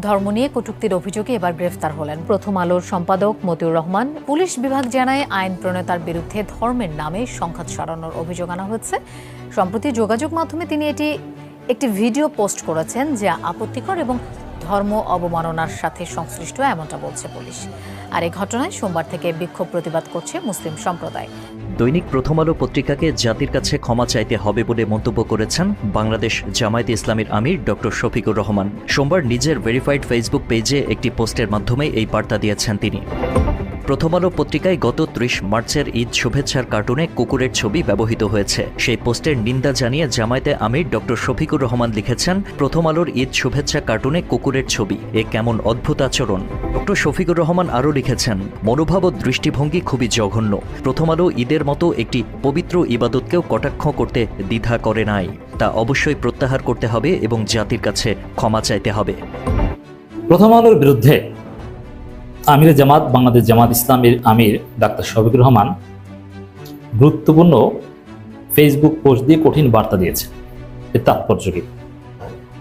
ধর্ম নিয়ে কটূক্তির অভিযোগে এবার গ্রেফতার হলেন। প্রথম আলোর সম্পাদক মতিউর রহমান, পুলিশ বিভাগ জানায় আইন প্রণেতার বিরুদ্ধে ধর্মের নামে সংঘাত সরানোর অভিযোগ আনা হচ্ছে। সম্প্রতি যোগাযোগ মাধ্যমে তিনি এটি একটি ভিডিও পোস্ট করেছেন যা আপত্তিকর এবং ধর্ম অবমাননার সাথে সংশ্লিষ্ট এমনটা বলছে পুলিশ। আর এই ঘটনায় সোমবার থেকে বিক্ষোভ প্রতিবাদ করছে মুসলিম সম্প্রদায়। দৈনিক প্রথম আলো পত্রিকাকে জাতির কাছে ক্ষমা চাইতে হবে বলে মন্তব্য করেছেন বাংলাদেশ জামায়াত ইসলামীর আমির ডক্টর শফিকুর রহমান। সোমবার নিজের ভেরিফাইড ফেসবুক পেজে একটি পোস্টের মাধ্যমে এই বার্তা দিয়েছেন তিনি। প্রথম আলো পত্রিকায় গত ত্রিশ মার্চের ঈদ শুভেচ্ছার কার্টুনে কুকুরের ছবি ব্যবহৃত হয়েছে। সেই পোস্টের নিন্দা জানিয়ে জামায়াতে আমির ডক্টর শফিকুর রহমান লিখেছেন প্রথম আলোর ঈদ শুভেচ্ছা কার্টুনে কুকুরের ছবি। এ কেমন অদ্ভুত আচরণ। ডক্টর শফিকুর রহমান আরও লিখেছেন, মনোভাব ও দৃষ্টিভঙ্গি খুবই জঘন্য। প্রথম আলো ঈদের মতো একটি পবিত্র ইবাদতকেও কটাক্ষ করতে দ্বিধা করে নাই। তা অবশ্যই প্রত্যাহার করতে হবে এবং জাতির কাছে ক্ষমা চাইতে হবে। প্রথম আলোর বিরুদ্ধে আমির জামাত বাংলাদেশ জামাত ইসলামের আমির ডাক্তার শফিকুর রহমান গুরুত্বপূর্ণ ফেসবুক পোস্ট দিয়ে কঠিন বার্তা দিয়েছে। এর তাৎপর্য কি?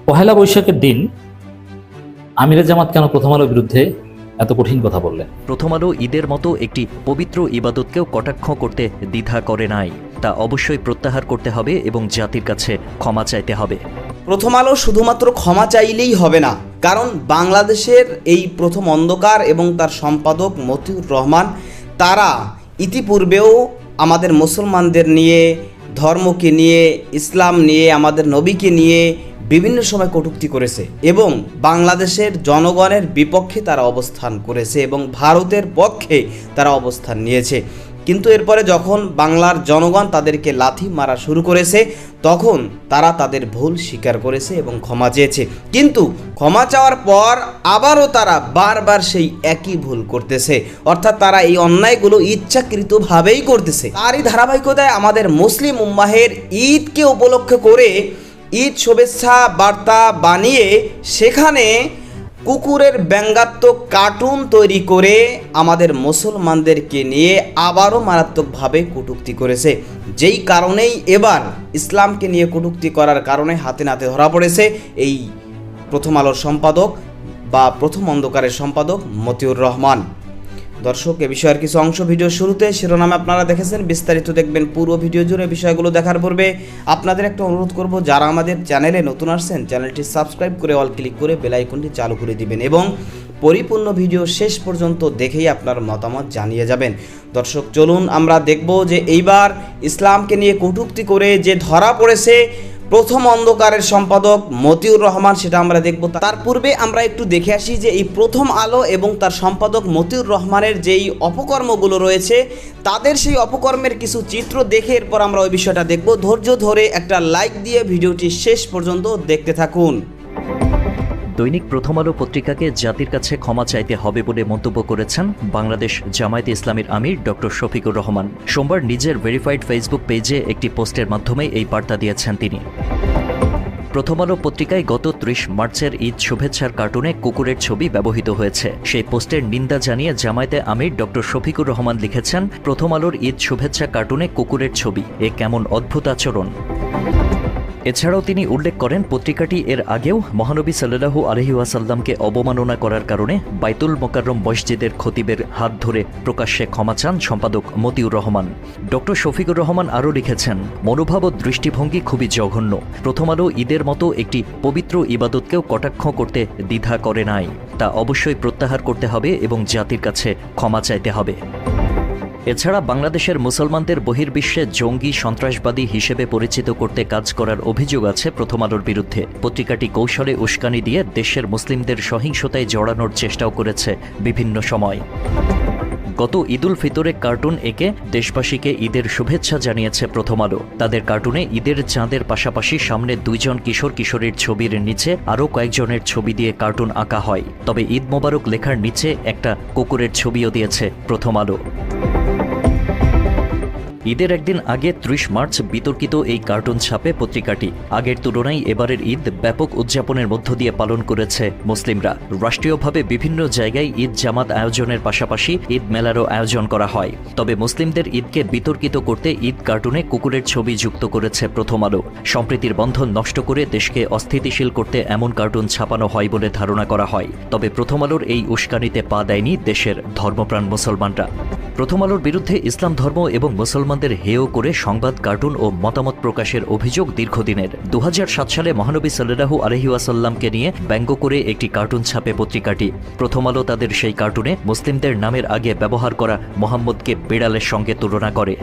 পহেলা বৈশাখের দিন আমিরের জামাত কেন প্রথম আলোর বিরুদ্ধে এত কঠিন কথা বললেন? প্রথম আলো ঈদের মতো একটি পবিত্র ইবাদতকেও কটাক্ষ করতে দ্বিধা করে নাই। তা অবশ্যই প্রত্যাহার করতে হবে এবং জাতির কাছে ক্ষমা চাইতে হবে। প্রথম আলো শুধুমাত্র ক্ষমা চাইলেই হবে না। কারণ বাংলাদেশের এই প্রথম অন্ধকার এবং তার সম্পাদক মতিউর রহমান, তারা ইতিপূর্বেও আমাদের মুসলমানদের নিয়ে, ধর্মকে নিয়ে, ইসলাম নিয়ে, আমাদের নবীকে নিয়ে বিভিন্ন সময় কটূক্তি করেছে এবং বাংলাদেশের জনগণের বিপক্ষে তারা অবস্থান করেছে এবং ভারতের পক্ষে তারা অবস্থান নিয়েছে। কিন্তু এরপরে যখন বাংলার জনগণ তাদেরকে লাথি মারা শুরু করেছে তখন তারা তাদের ভুল স্বীকার করেছে এবং ক্ষমা চেয়েছে। কিন্তু ক্ষমা চাওয়ার পর আবারও তারা বারবার সেই একই ভুল করতেছে। অর্থাৎ তারা এই অন্যায়গুলো ইচ্ছাকৃতভাবেই করতেছে। তারই ধারাবাহিকতায় আমাদের মুসলিম উম্মাহের ঈদকে উপলক্ষ করে ঈদ শুভেচ্ছা বার্তা বানিয়ে সেখানে কুকুরের ব্যঙ্গাত্মক কার্টুন তৈরি করে আমাদের মুসলমানদেরকে নিয়ে আবারও মারাত্মকভাবে কটুক্তি করেছে। যেই কারণেই এবার ইসলামকে নিয়ে কটুক্তি করার কারণে হাতে নাতে ধরা পড়েছে এই প্রথম আলোর সম্পাদক বা প্রথম অন্ধকারের সম্পাদক মতিউর রহমান। দর্শক, এ বিষয়ের কিছু অংশ ভিডিও শুরুতে শিরোনামে আপনারা দেখেছেন। বিস্তারিত দেখবেন পুরো ভিডিও জুড়ে বিষয়গুলো দেখার পূর্বে আপনাদের একটা অনুরোধ করব, যারা আমাদের চ্যানেলে নতুন আসছেন, চ্যানেলটি সাবস্ক্রাইব করে অল ক্লিক করে বেল আইকনটি চালু করে দিবেন এবং পরিপূর্ণ ভিডিও শেষ পর্যন্ত দেখেই আপনার মতামত জানিয়ে যাবেন। দর্শক, চলুন আমরা দেখব যে এইবার ইসলামকে নিয়ে কটূক্তি করে যে ধরা পড়েছে প্রথম অন্ধকারের সম্পাদক মতিউর রহমান সেটা আমরা দেখব। তার পূর্বে আমরা একটু দেখে আসি যে এই প্রথম আলো এবং তার সম্পাদক মতিউর রহমানের যেই অপকর্মগুলো রয়েছে, তাদের সেই অপকর্মের কিছু চিত্র দেখে এরপর আমরা ওই বিষয়টা দেখব। ধৈর্য ধরে একটা লাইক দিয়ে ভিডিওটি শেষ পর্যন্ত দেখতে থাকুন। দৈনিক প্রথম আলো পত্রিকাকে জাতির কাছে ক্ষমা চাইতে হবে বলে মন্তব্য করেছেন বাংলাদেশ জামায়াত ইসলামীর আমির ডক্টর শফিকুর রহমান। সোমবার নিজের ভেরিফাইড ফেসবুক পেজে একটি পোস্টের মাধ্যমে এই বার্তা দিয়েছেন তিনি। প্রথম আলো পত্রিকায় গত ত্রিশ মার্চের ঈদ শুভেচ্ছার কার্টুনে কুকুরের ছবি ব্যবহৃত হয়েছে। সেই পোস্টের নিন্দা জানিয়ে জামায়াতে আমির ডক্টর শফিকুর রহমান লিখেছেন প্রথম আলোর ঈদ শুভেচ্ছা কার্টুনে কুকুরের ছবি, এ কেমন অদ্ভুত আচরণ। এছাড়াও তিনি উল্লেখ করেন, পত্রিকাটি এর আগেও মহানবী সাল্লাহু আলহি ওয়াসাল্লামকে অবমাননা করার কারণে বাইতুল মোকাররম মসজিদের খতিবের হাত ধরে প্রকাশ্যে ক্ষমা চান সম্পাদক মতিউর রহমান। ডক্টর শফিকুর রহমান আরও লিখেছেন, মনোভাব ও দৃষ্টিভঙ্গি খুবই জঘন্য। প্রথম আলো ঈদের মতো একটি পবিত্র ইবাদতকেও কটাক্ষ করতে দ্বিধা করে নাই। তা অবশ্যই প্রত্যাহার করতে হবে এবং জাতির কাছে ক্ষমা চাইতে হবে। এছাড়া বাংলাদেশের মুসলমানদের বহির্বিশ্বে জঙ্গি সন্ত্রাসবাদী হিসেবে পরিচিত করতে কাজ করার অভিযোগ আছে প্রথম আলোর বিরুদ্ধে। পত্রিকাটি কৌশলে উস্কানি দিয়ে দেশের মুসলিমদের সহিংসতায় জড়ানোর চেষ্টাও করেছে বিভিন্ন সময়। গত ঈদুল ফিতরে কার্টুন একে দেশবাসীকে ঈদের শুভেচ্ছা জানিয়েছে প্রথম আলো তাদের কার্টুনে ঈদের চাঁদের পাশাপাশি সামনে দুইজন কিশোর কিশোরীর ছবির নিচে আরও কয়েকজনের ছবি দিয়ে কার্টুন আঁকা হয়। তবে ঈদ মোবারক লেখার নিচে একটা কুকুরের ছবিও দিয়েছে প্রথম আলো ঈদের একদিন আগে ত্রিশ মার্চ বিতর্কিত এই কার্টুন ছাপে পত্রিকাটি। আগের তুলনায় এবারের ঈদ ব্যাপক উদযাপনের মধ্য দিয়ে পালন করেছে মুসলিমরা। রাষ্ট্রীয়ভাবে বিভিন্ন জায়গায় ঈদ জামাত আয়োজনের পাশাপাশি ঈদ মেলারও আয়োজন করা হয়। তবে মুসলিমদের ঈদকে বিতর্কিত করতে ঈদ কার্টুনে কুকুরের ছবি যুক্ত করেছে প্রথম আলো। সম্প্রীতির বন্ধন নষ্ট করে দেশকে অস্থিতিশীল করতে এমন কার্টুন ছাপানো হয় বলে ধারণা করা হয়। তবে প্রথম আলোর এই উস্কানিতে পা দেয়নি দেশের ধর্মপ্রাণ মুসলমানরা। প্রথম আলোর বিরুদ্ধে ইসলাম ধর্ম এবং মুসলমানদের হেয় করে সংবাদ, কার্টুন ও মতামত প্রকাশের অভিযোগ দীর্ঘদিনের। দু হাজার সাত সালে মহানবী সাল্লাহু আলহিউসাল্লামকে নিয়ে ব্যঙ্গ করে একটি কার্টুন ছাপে পত্রিকাটি। প্রথম আলো তাদের সেই কার্টুনে মুসলিমদের নামের আগে ব্যবহার করা মোহাম্মদকে বিড়ালের সঙ্গে তুলনা করে।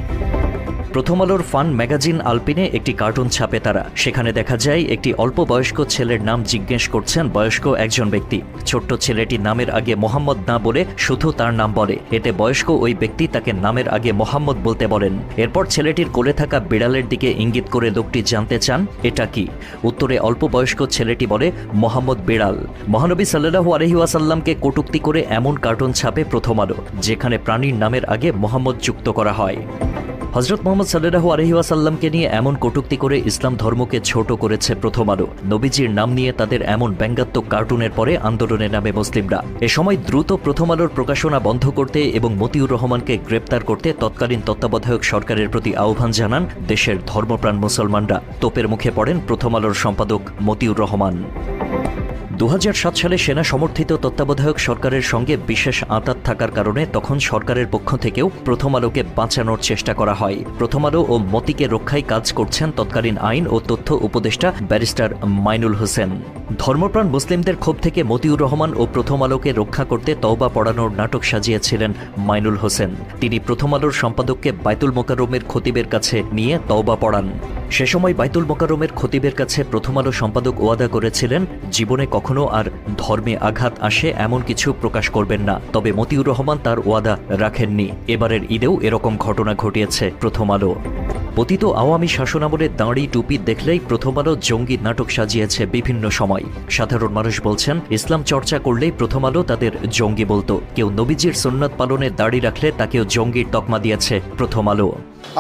প্রথম আলোর ফান ম্যাগাজিন আলপিনে একটি কার্টুন ছাপে তারা। সেখানে দেখা যায় একটি অল্প বয়স্ক ছেলের নাম জিজ্ঞেস করছেন বয়স্ক একজন ব্যক্তি। ছোট্ট ছেলেটি নামের আগে মোহাম্মদ না বলে শুধু তার নাম বলে। এতে বয়স্ক ওই ব্যক্তি তাকে নামের আগে মোহাম্মদ বলতে বলেন। এরপর ছেলেটির কোলে থাকা বিড়ালের দিকে ইঙ্গিত করে লোকটি জানতে চান, এটা কি? উত্তরে অল্প বয়স্ক ছেলেটি বলে, মোহাম্মদ বিড়াল। মহানবী সাল্লাহু আলহিউসাল্লামকে কটুক্তি করে এমন কার্টুন ছাপে প্রথম আলো যেখানে প্রাণীর নামের আগে মোহাম্মদ যুক্ত করা হয়। হজরত মোহাম্মদ সাল্লাহু আলহিউসাল্লামকে নিয়ে এমন কটূক্তি করে ইসলাম ধর্মকে ছোট করেছে প্রথম আলো। নবীজির নাম নিয়ে তাদের এমন ব্যঙ্গাত্মক কার্টুনের পরে আন্দোলনে নামে মুসলিমরা। এ সময় দ্রুত প্রথম আলোর প্রকাশনা বন্ধ করতে এবং মতিউর রহমানকে গ্রেপ্তার করতে তৎকালীন তত্ত্বাবধায়ক সরকারের প্রতি আহ্বান জানান দেশের ধর্মপ্রাণ মুসলমানরা। তোপের মুখে পড়েন প্রথম আলোর সম্পাদক মতিউর রহমান। দু হাজার সাত সালে সেনা সমর্থিত তত্ত্বাবধায়ক সরকারের সঙ্গে বিশেষ আঁতাত থাকার কারণে তখন সরকারের পক্ষ থেকেও প্রথম আলোকে বাঁচানোর চেষ্টা করা হয়। প্রথম আলো ও মতিকে রক্ষায় কাজ করছেন তৎকালীন আইন ও তথ্য উপদেষ্টা ব্যারিস্টার মাইনুল হোসেন। ধর্মপ্রাণ মুসলিমদের ক্ষোভ থেকে মতিউর রহমান ও প্রথম আলোকে রক্ষা করতে তওবা পড়ানোর নাটক সাজিয়েছিলেন মাইনুল হোসেন। তিনি প্রথম আলোর সম্পাদককে বাইতুল মোকারমের খতিবের কাছে নিয়ে তওবা পড়ান। সে সময় বাইতুল মোকারমের খতিবের কাছে প্রথম আলো সম্পাদক ওয়াদা করেছিলেন, জীবনে কখনো আর ধর্মে আঘাত আসে এমন কিছু প্রকাশ করবেন না। তবে মতিউর রহমান তার ওয়াদা রাখেননি। এবারের ঈদেও এরকম ঘটনা ঘটিয়েছে প্রথম আলো। পতিত আওয়ামী শাসনামলে দাঁড়ি টুপি দেখলেই প্রথম আলো জঙ্গি নাটক সাজিয়েছে বিভিন্ন সময়। সাধারণ মানুষ বলছেন ইসলাম চর্চা করলেই প্রথম আলো তাদের জঙ্গি বলতো। কেউ নবীজির সুন্নাত পালনে দাড়ি রাখলে তাকেও জঙ্গির তকমা দিয়েছে প্রথম আলো।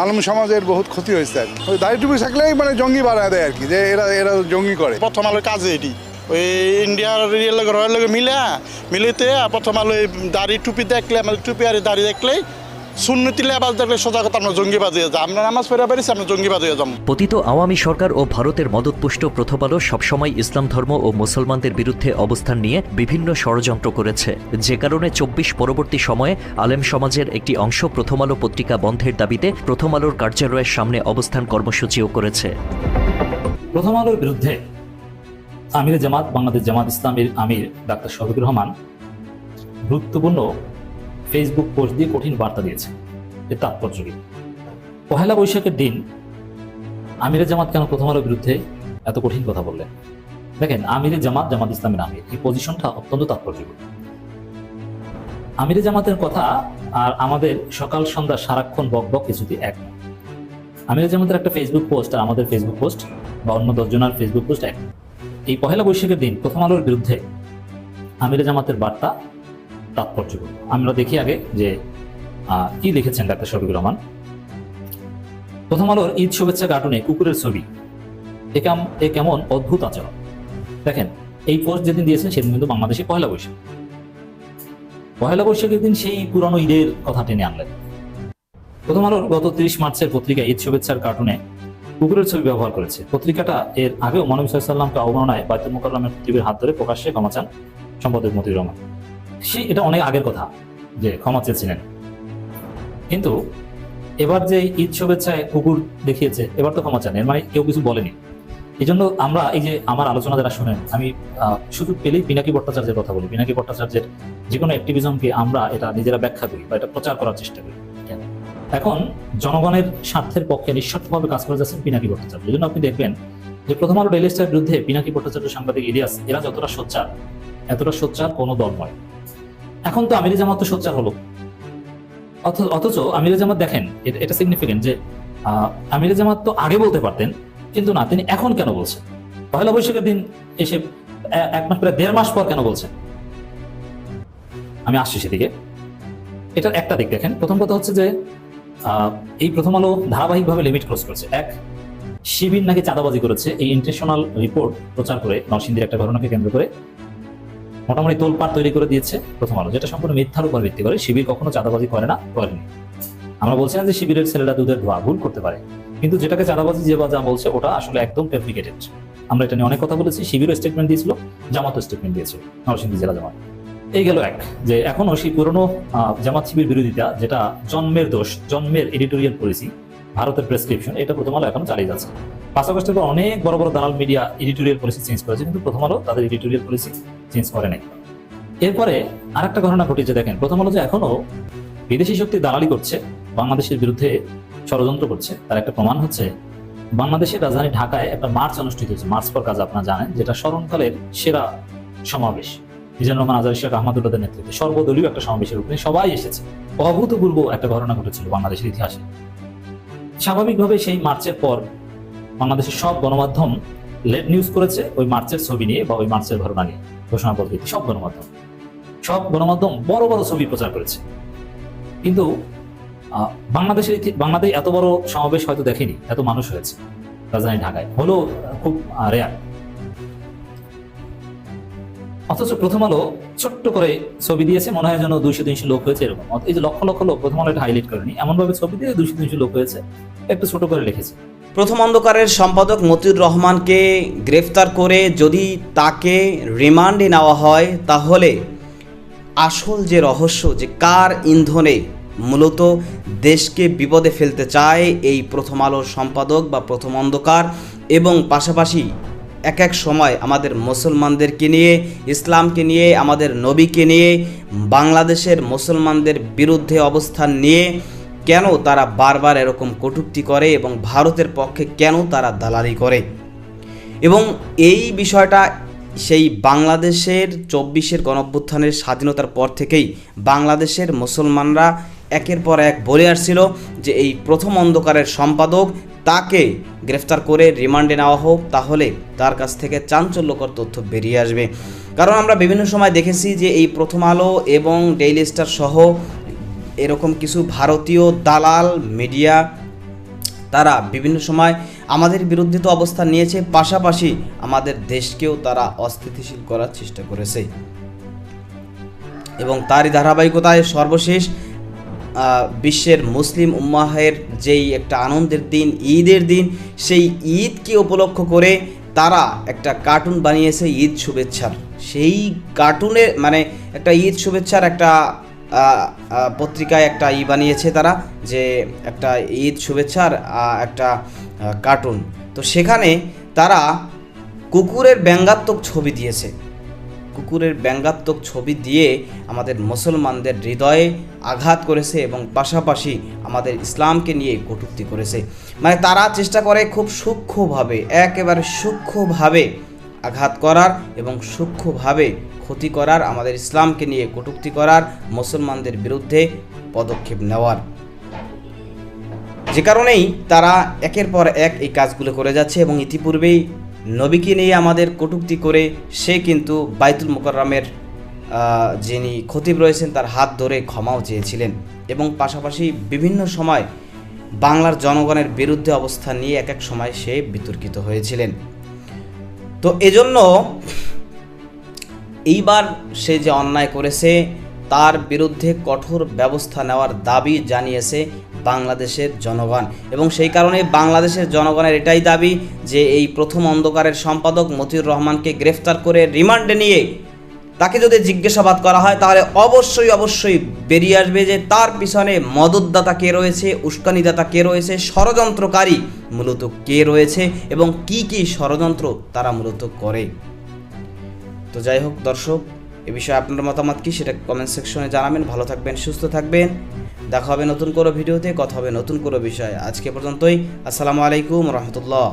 আলম সমাজের বহুত ক্ষতি হয়েছে আর কি। ওই দাড়ি টুপি থাকলেই মানে জঙ্গি বাড়ায় দেয় আর কি যে এরা এরা জঙ্গি করে। প্রথম আলোর কাজে এটি। ওই ইন্ডিয়ার রিয়েল লগে রয়ের লগে মিলে মিলিতে প্রথম আলো এই দাড়ি টুপি দেখলে আমাদের টুপি আর দাড়ি দেখলেই সুন্নতি লেবাস দেখলে সোজা কথা আমরা জঙ্গিবাদ হয়ে যাই। আমরা নামাজ পড়ে পারিছি আমরা জঙ্গিবাদ হয়ে যাব। পতিত আওয়ামী সরকার ও ভারতের মদতপুষ্ট প্রথম আলো সবসময় ইসলাম ধর্ম ও মুসলমানদের বিরুদ্ধে অবস্থান নিয়ে বিভিন্ন ষড়যন্ত্র করেছে। যে কারণে চব্বিশ পরবর্তী সময়ে আলেম সমাজের একটি অংশ প্রথম আলো পত্রিকা বন্ধের দাবিতে প্রথম আলোর কার্যালয়ের সামনে অবস্থান কর্মসূচিও করেছে। প্রথম আলোর বিরুদ্ধে আমির জামাত বাংলাদেশ জামাত ইসলামের আমির ডাক্তার শফিকুর রহমান গুরুত্বপূর্ণ ফেসবুক পোস্ট দিয়ে কঠিন বার্তা দিয়েছেন এর তাৎপর্য কি? পহেলা বৈশাখের দিন আমিরে জামাত কেন প্রথম আলোর বিরুদ্ধে এত কঠিন কথা বললেন? দেখেন, আমিরে জামাত জামাত ইসলামের আমির। এই পজিশনটা অত্যন্ত তাৎপর্যপূর্ণ। আমিরে জামাতের কথা আর আমাদের সকাল, সন্ধ্যা, সারাক্ষণ বক বক কিছুতে এক আমিরে জামাতের একটা ফেসবুক পোস্ট আর আমাদের ফেসবুক পোস্ট বা অন্য দশজনের ফেসবুক পোস্ট এক এই পহেলা বৈশাখের দিন প্রথম আলোর বিরুদ্ধে আমিরে জামাতের বার্তা তাৎপর্যপূর্ণ আমরা দেখি আগে যে কি লিখেছেন ডাক্তার শফিকুর রহমান? প্রথম আলোর ঈদ শুভেচ্ছা কার্টুনে কুকুরের ছবি। এ এ কেমন অদ্ভুত আচরণ। দেখেন, এই পোস্ট যেদিন দিয়েছেন সেদিন কিন্তু বাংলাদেশে পয়লা বৈশাখ। পয়লা বৈশাখের দিন সেই পুরানো ঈদের কথা টেনে আনলেন। প্রথম আলোর গত তিরিশ মার্চের পত্রিকা ঈদ শুভেচ্ছার কার্টুনে কুকুরের ছবি ব্যবহার করেছে। পত্রিকাটা এর আগেও মানবী সাল্লামকে অবমাননায় বাইতুল মোকাররমের টিভির হাত ধরে প্রকাশ্যে ক্ষমা চান সম্পাদক মতিউর রহমান। সে এটা অনেক আগের কথা যে ক্ষমা চেয়েছিলেন। কিন্তু এবার যে ঈদ শুভেচ্ছায় কুকুর দেখিয়েছে এবার তো ক্ষমা চান। এর মানে কেউ কিছু বলেনি। এই জন্য আমরা এই যে আমার আলোচনা যারা শুনেন আমি শুধু পেলেই পিনাকি ভট্টাচার্যের কথা বলি। পিনাকি ভট্টাচার্যের যে কোনো অ্যাক্টিভিজমকে আমরা এটা নিজেরা ব্যাখ্যা করি বা এটা প্রচার করার চেষ্টা করি। এখন জনগণের স্বার্থের পক্ষে নিঃস্বার্থভাবে কাজ করে যাচ্ছেন পিনাকি ভট্টাচার্য। এই জন্য আপনি দেখবেন যে প্রথম আলো ডেলি স্টারের বিরুদ্ধে পিনাকি ভট্টাচার্য সাংবাদিক ইলিয়াস এরা যতটা সোচ্চার এতটা সোচ্চার কোনো দল নয়। এখন তো আমির জামাত তো সোচ্চার হলো। অথচ আমির জামাত দেখেন এটা- সিগনিফিকেন্ট যে আমির জামাত তো আগে বলতে পারতেন, কিন্তু না, তিনি এখন কেন বলছেন? পয়লা বৈশাখের দিন এসে এক মাস প্রায় দেড় মাস পর কেন বলছেন? আমি আসছি সেদিকে। এটার একটা দিক দেখেন। প্রথম কথা হচ্ছে যে এই প্রথম আলো ধারাবাহিকভাবে লিমিট ক্রস করছে। এক, শিবির নাকি চাঁদাবাজি করেছে। এই ইন্টারন্যাশনাল রিপোর্ট প্রচার করে নরসিংদীর একটা ঘটনাকে কেন্দ্র করে। মোটামুটি তোলপাড় তৈরি করে দিয়েছে প্রথম আলো, যেটা সম্পূর্ণ মিথ্যার উপর ভিত্তি করে, শিবির কখনো চাঁদাবাজি করে না, করেনি। আমরা বলছি না যে শিবিরের ছেলেরা দুধের ধোয়া, ভুল করতে পারে। কিন্তু যেটাকে চাঁদাবাজি যে বা যা বলছে, ওটা আসলে একদম ফেব্রিকেটেড আমরা এটা নিয়ে অনেক কথা বলেছি, শিবিরও স্টেটমেন্ট দিয়েছিল, জামাতও স্টেটমেন্ট দিয়েছিল নরসিংদী জেলা জামাত। এই গেল এক, যে এখনও সেই পুরনো জামাত শিবির বিরোধিতা যেটা জন্মের দোষ, জন্মের এডিটোরিয়াল পলিসি ভারতের প্রেসক্রিপশন এটা প্রথম আলো এখন চালিয়ে যাচ্ছে। পাঁচ আগস্টের পর অনেক বড় বড় দালাল মিডিয়া এডিটোরিয়াল পলিসি চেঞ্জ করেছে, কিন্তু প্রথম আলো তাদের এডিটোরিয়াল পলিসি চেঞ্জ করে নাই। এরপরে আরেকটা ঘটনা ঘটেছে, দেখেন, প্রথম আলো যে এখনও বিদেশি শক্তি দালালি করছে, বাংলাদেশের বিরুদ্ধে ষড়যন্ত্র করছে, তার একটা প্রমাণ হচ্ছে, বাংলাদেশের রাজধানী ঢাকায় একটা মার্চ অনুষ্ঠিত হয়েছে, মার্চ পর কাজ আপনারা জানেন, যেটা স্মরণকালের সেরা সমাবেশ। মিজানুর রহমান আজার শেখ আহমদুল্লাদের নেতৃত্বে সর্বদলীয় একটা সমাবেশের উপরে সবাই এসেছে। অভূতপূর্ব একটা ঘটনা ঘটেছিল বাংলাদেশের ইতিহাসে। স্বাভাবিকভাবে সেই মার্চের পর বাংলাদেশের সব গণমাধ্যম লেট নিউজ করেছে ওই মার্চের ছবি নিয়ে বা ওই মার্চের ঘটনা নিয়ে ঘোষণাপত্র সব গণমাধ্যম। সব গণমাধ্যম বড় বড় ছবি প্রচার করেছে। কিন্তু বাংলাদেশের বাংলাদেশ এত বড় সমাবেশ হয়তো দেখেনি, এত মানুষ হয়েছে। রাজধানী ঢাকায়। হলো খুব রেয়ার অথচ প্রথম আলো ছোট্ট করে ছবি দিয়েছে, মনে হয় যেন দুইশো তিনশো লোক হয়েছে এরকম। এই যে লক্ষ লক্ষ লোক, প্রথম আলো এটা হাইলাইট করেনি। এমন ভাবে ছবি দিয়ে দুইশো তিনশো লোক হয়েছে, একটু ছোট করে লিখেছে প্রথম অন্ধকারের সম্পাদক মতিউর রহমানকে গ্রেফতার করে যদি তাকে রিমান্ডে নেওয়া হয়, তাহলে আসল যে রহস্য, যে কার ইন্ধনে মূলত দেশকে বিপদে ফেলতে চায় এই প্রথম আলোর সম্পাদক বা প্রথম অন্ধকার এবং পাশাপাশি এক এক সময় আমাদের মুসলমানদেরকে নিয়ে, ইসলামকে নিয়ে, আমাদের নবীকে নিয়ে, বাংলাদেশের মুসলমানদের বিরুদ্ধে অবস্থান নিয়ে কেন তারা বারবার এরকম কটূক্তি করে এবং ভারতের পক্ষে কেন তারা দালালি করে? এবং এই বিষয়টা সেই বাংলাদেশের চব্বিশের গণঅভ্যুত্থানের স্বাধীনতার পর থেকেই বাংলাদেশের মুসলমানরা একের পর এক বলে আসছিল যে এই প্রথম অন্ধকারের সম্পাদক তাকে গ্রেফতার করে রিমান্ডে নেওয়া হোক, তাহলে তার কাছ থেকে চাঞ্চল্যকর তথ্য বেরিয়ে আসবে। কারণ আমরা বিভিন্ন সময় দেখেছি যে এই প্রথম আলো এবং ডেইলি স্টার সহ এরকম কিছু ভারতীয় দালাল মিডিয়া, তারা বিভিন্ন সময় আমাদের বিরুদ্ধে তো অবস্থান নিয়েছে, পাশাপাশি আমাদের দেশকেও তারা অস্থিতিশীল করার চেষ্টা করেছে। এবং তারই ধারাবাহিকতায় সর্বশেষ বিশ্বের মুসলিম উম্মাহের যেই একটা আনন্দের দিন, ঈদের দিন, সেই ঈদকে উপলক্ষ করে তারা একটা কার্টুন বানিয়েছে ঈদ শুভেচ্ছার। সেই কার্টুনে মানে একটা ঈদ শুভেচ্ছার একটা পত্রিকায় একটা ই বানিয়েছে তারা যে একটা ঈদ শুভেচ্ছার একটা কার্টুন। তো সেখানে তারা কুকুরের ব্যঙ্গাত্মক ছবি দিয়েছে। কুকুরের ব্যঙ্গাত্মক ছবি দিয়ে আমাদের মুসলমানদের হৃদয়ে আঘাত করেছে এবং পাশাপাশি আমাদের ইসলামকে নিয়ে কটূক্তি করেছে। মানে তারা চেষ্টা করে খুব সূক্ষ্মভাবে, একেবারে সূক্ষ্মভাবে আঘাত করার এবং সূক্ষ্মভাবে ক্ষতি করার, আমাদের ইসলামকে নিয়ে কটূক্তি করার, মুসলমানদের বিরুদ্ধে পদক্ষেপ নেওয়ার। যে কারণেই তারা একের পর এক এই কাজগুলো করে যাচ্ছে এবং ইতিপূর্বেই নবীকে নিয়ে আমাদের কটূক্তি করে সে কিন্তু বাইতুল মোকাররমের যিনি খতিব রয়েছেন, তার হাত ধরে ক্ষমাও চেয়েছিলেন। এবং পাশাপাশি বিভিন্ন সময় বাংলার জনগণের বিরুদ্ধে অবস্থান নিয়ে এক এক সময় সে বিতর্কিত হয়েছিলেন। তো এজন্য এইবার সে যে অন্যায় করেছে, তার বিরুদ্ধে কঠোর ব্যবস্থা নেওয়ার দাবি জানিয়েছে বাংলাদেশের জনগণ। এবং সেই কারণে বাংলাদেশের জনগণের এটাই দাবি যে এই প্রথম অন্ধকারের সম্পাদক মতিউর রহমানকে গ্রেফতার করে রিমান্ডে নিয়ে তাকে যদি জিজ্ঞাসাবাদ করা হয়, তাহলে অবশ্যই অবশ্যই বেরিয়ে আসবে যে তার পিছনে মদতদাতা কে রয়েছে, উস্কানিদাতা কে রয়েছে, ষড়যন্ত্রকারী মূলত কে রয়েছে এবং কি কি ষড়যন্ত্র তারা মূলত করে। তো যাই হোক দর্শক এ বিষয়ে আপনার মতামত কি সেটা কমেন্ট সেকশনে জানাবেন। ভালো থাকবেন, সুস্থ থাকবেন। দেখা হবে নতুন কোনো ভিডিওতে, কথা হবে নতুন কোনো বিষয়ে। আজকে পর্যন্তই, আসসালামু আলাইকুম রহমতুল্লাহ।